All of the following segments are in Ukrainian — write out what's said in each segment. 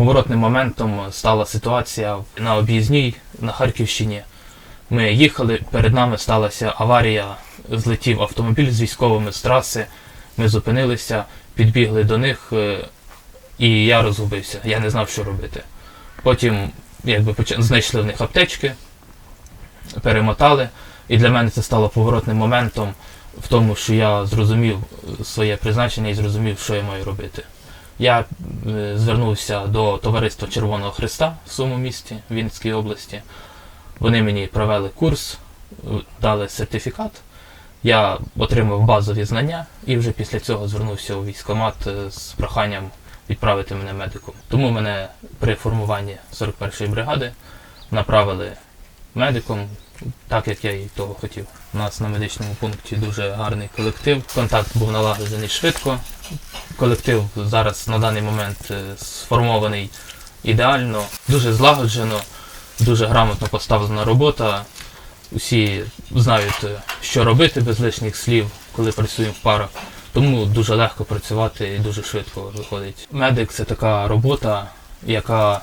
Поворотним моментом стала ситуація на об'їзній на Харківщині. Ми їхали, перед нами сталася аварія, злетів автомобіль з військовими з траси. Ми зупинилися, підбігли до них, е, і я розгубився. Я не знав, що робити. Потім якби, знайшли в них аптечки, перемотали. І для мене це стало поворотним моментом в тому, що я зрозумів е, своє призначення і зрозумів, що я маю робити. Я е, звернувся до товариства Червоного Христа в своєму місті Вінницькій області. Вони мені провели курс, е, дали сертифікат. Я отримав базові знання і вже після цього звернувся у військкомат е, з проханням відправити мене медиком. Тому мене при формуванні 41-ї бригади направили медиком, так як я і того хотів. У нас на медичному пункті дуже гарний колектив. Контакт був налагоджений швидко. Колектив зараз на даний момент е, сформований ідеально, дуже злагоджено, дуже грамотно поставлена робота. Усі знають, е, що робити без лишніх слів, коли працюємо в парах. Тому дуже легко працювати і дуже швидко виходить. Медик це така робота, яка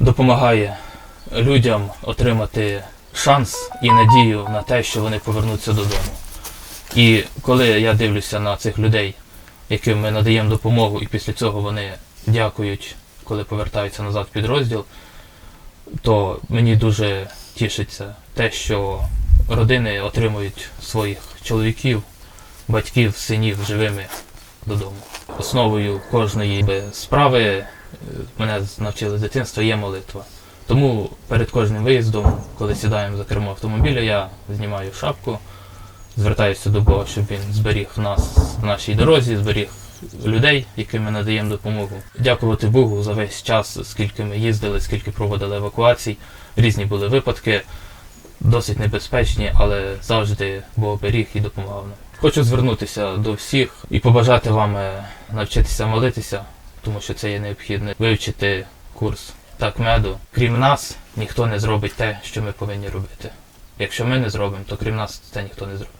допомагає людям отримати шанс і надію на те, що вони повернуться додому. І коли я дивлюся на цих людей, яким ми надаємо допомогу, і після цього вони дякують, коли повертаються назад в підрозділ, то мені дуже тішиться те, що родини отримують своїх чоловіків, батьків, синів живими додому. Основою кожної справи е, мене навчили з дитинства є молитва. Тому перед кожним виїздом, коли сідаємо за кермо автомобіля, я знімаю шапку, звертаюся до Бога, щоб він зберіг нас в нашій дорозі, зберіг людей, яким ми надаємо допомогу. Дякувати Богу за весь час, скільки ми їздили, скільки проводили евакуацій. Різні були випадки, досить небезпечні, але завжди Бог беріг і допомагав нам. Хочу звернутися до всіх і побажати вам навчитися молитися, тому що це є необхідно вивчити курс так меду. Крім нас, ніхто не зробить те, що ми повинні робити. Якщо ми не зробимо, то крім нас це ніхто не зробить.